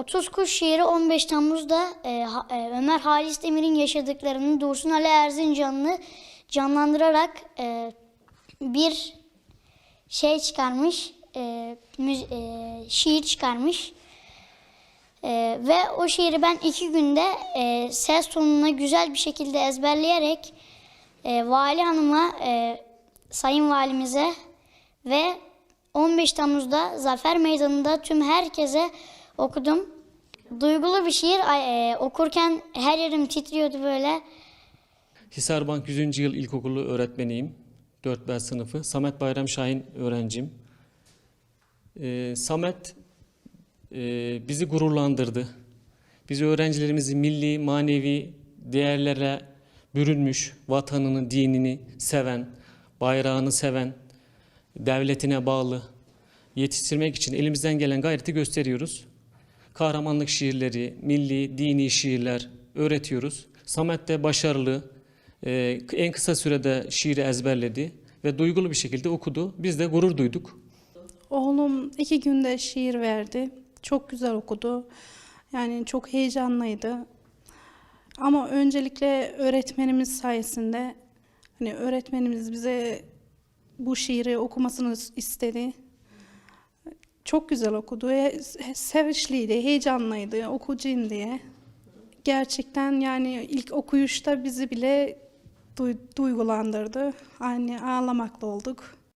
30 Kuş şiiri 15 Temmuz'da e, Ha- e, Ömer Halis Demir'in yaşadıklarını Dursun Ali Erzincanlı canlandırarak e, bir şey çıkarmış, e, müz- e, şiir çıkarmış. E, ve o şiiri ben iki günde e, ses tonuna güzel bir şekilde ezberleyerek e, Vali Hanım'a, e, Sayın Valimize ve 15 Temmuz'da Zafer Meydanı'nda tüm herkese okudum. Duygulu bir şiir. E, okurken her yerim titriyordu böyle. Hisarbank 100. yıl ilkokulu öğretmeniyim. 4B sınıfı. Samet Bayram Şahin öğrencim. Ee, Samet e, bizi gururlandırdı. Bizi öğrencilerimizi milli, manevi değerlere bürünmüş, vatanını, dinini seven, bayrağını seven, devletine bağlı yetiştirmek için elimizden gelen gayreti gösteriyoruz. Kahramanlık şiirleri, milli, dini şiirler öğretiyoruz. Samet de başarılı, e, en kısa sürede şiiri ezberledi ve duygulu bir şekilde okudu. Biz de gurur duyduk. Oğlum iki günde şiir verdi. Çok güzel okudu. Yani çok heyecanlıydı. Ama öncelikle öğretmenimiz sayesinde hani öğretmenimiz bize bu şiiri okumasını istedi. Çok güzel okudu. Sevinçliydi, heyecanlıydı, okuyacağım diye. Gerçekten yani ilk okuyuşta bizi bile duy- duygulandırdı. Hani ağlamakla olduk.